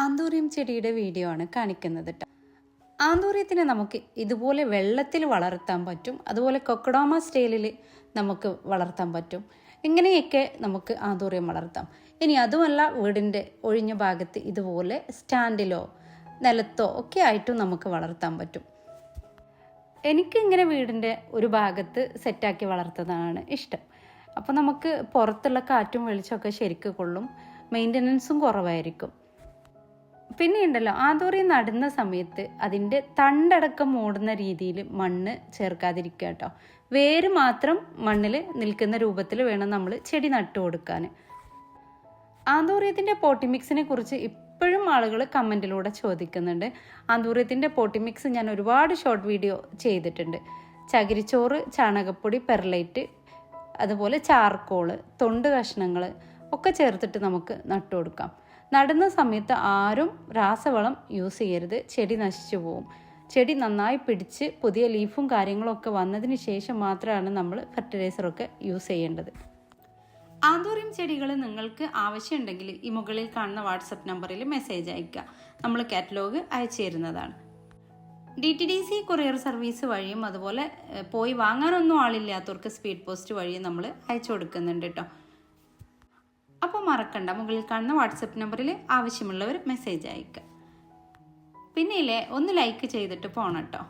Anthurium ചെടിയുടെ video ആണ് കാണിക്കുന്നത് കേട്ടോ ആന്തൂറിയത്തിനെ നമുക്ക് ഇതുപോലെ വെള്ളത്തിൽ വളർത്താൻ പറ്റും. അതുപോലെ കൊക്കഡോമ സ്റ്റൈലിൽ നമുക്ക് വളർത്താൻ പറ്റും. ഇങ്ങനെയൊക്കെ നമുക്ക് ആന്തൂറിയം വളർത്താം. ഇനി അതുമല്ല വീടിന്റെ ഒഴിഞ്ഞ ഭാഗത്ത് ഇതുപോലെ സ്റ്റാൻഡിലോ നിലത്തോ ഒക്കെ ആയിട്ടും നമുക്ക് വളർത്താൻ പറ്റും. എനിക്ക് ഇങ്ങനെ വീടിന്റെ ഒരു ഭാഗത്ത് സെറ്റാക്കി വളർത്തുന്നതാണ് ഇഷ്ടം. അപ്പോൾ നമുക്ക് പുറത്തുള്ള കാറ്റും വെളിച്ചമൊക്കെ ശരിക്ക് കൊള്ളും. മെയിന്റനൻസും കുറവായിരിക്കും. പിന്നെ ഉണ്ടല്ലോ ആന്തോറി നടുന്ന സമയത്ത് അതിന്റെ തണ്ടടക്കം ഓടുന്ന രീതിയിൽ മണ്ണ് ചേർക്കാതിരിക്കുക കേട്ടോ. വേര് മാത്രം മണ്ണിൽ നിൽക്കുന്ന രൂപത്തിൽ വേണം നമ്മൾ ചെടി നട്ടു കൊടുക്കാൻ. ആന്തൂറിയത്തിന്റെ പോട്ടിമിക്സിനെ കുറിച്ച് ഇപ്പോഴും ആളുകൾ കമന്റിലൂടെ ചോദിക്കുന്നുണ്ട്. ആന്തൂറിയത്തിന്റെ പോട്ടിമിക്സ് ഞാൻ ഒരുപാട് ഷോർട്ട് വീഡിയോ ചെയ്തിട്ടുണ്ട്. ചകിരിച്ചോറ് ചാണകപ്പൊടി പെർലൈറ്റ് അതുപോലെ ചാർക്കോൾ തൊണ്ട് കഷ്ണങ്ങൾ ഒക്കെ ചേർത്തിട്ട് നമുക്ക് നട്ടു കൊടുക്കാം. നടുന്ന സമയത്ത് ആരും രാസവളം യൂസ് ചെയ്യരുത്. ചെടി നശിച്ചു പോവും. ചെടി നന്നായി പിടിച്ച് പുതിയ ലീഫും കാര്യങ്ങളൊക്കെ വന്നതിന് ശേഷം മാത്രമാണ് നമ്മൾ ഫെർട്ടിലൈസറൊക്കെ യൂസ് ചെയ്യേണ്ടത്. ആന്തൂറിയം ചെടികൾ നിങ്ങൾക്ക് ആവശ്യമുണ്ടെങ്കിൽ ഈ മുകളിൽ കാണുന്ന വാട്സപ്പ് നമ്പറിൽ മെസ്സേജ് അയക്കുക നമ്മൾ കാറ്റലോഗ് അയച്ചു തരുന്നതാണ്. D T D C courier service വഴിയും അതുപോലെ പോയി വാങ്ങാനൊന്നും ആളില്ലാത്തവർക്ക് സ്പീഡ് പോസ്റ്റ് വഴിയും നമ്മൾ അയച്ചു കൊടുക്കുന്നുണ്ട് കേട്ടോ അപ്പോൾ മറക്കണ്ട. മുകളിൽ കാണുന്ന വാട്സപ്പ് നമ്പറിൽ ആവശ്യമുള്ളവർ മെസ്സേജ് അയക്കുക പിന്നെ ഇല്ലേ ഒന്ന് ലൈക്ക് ചെയ്തിട്ട് പോണട്ടോ കേട്ടോ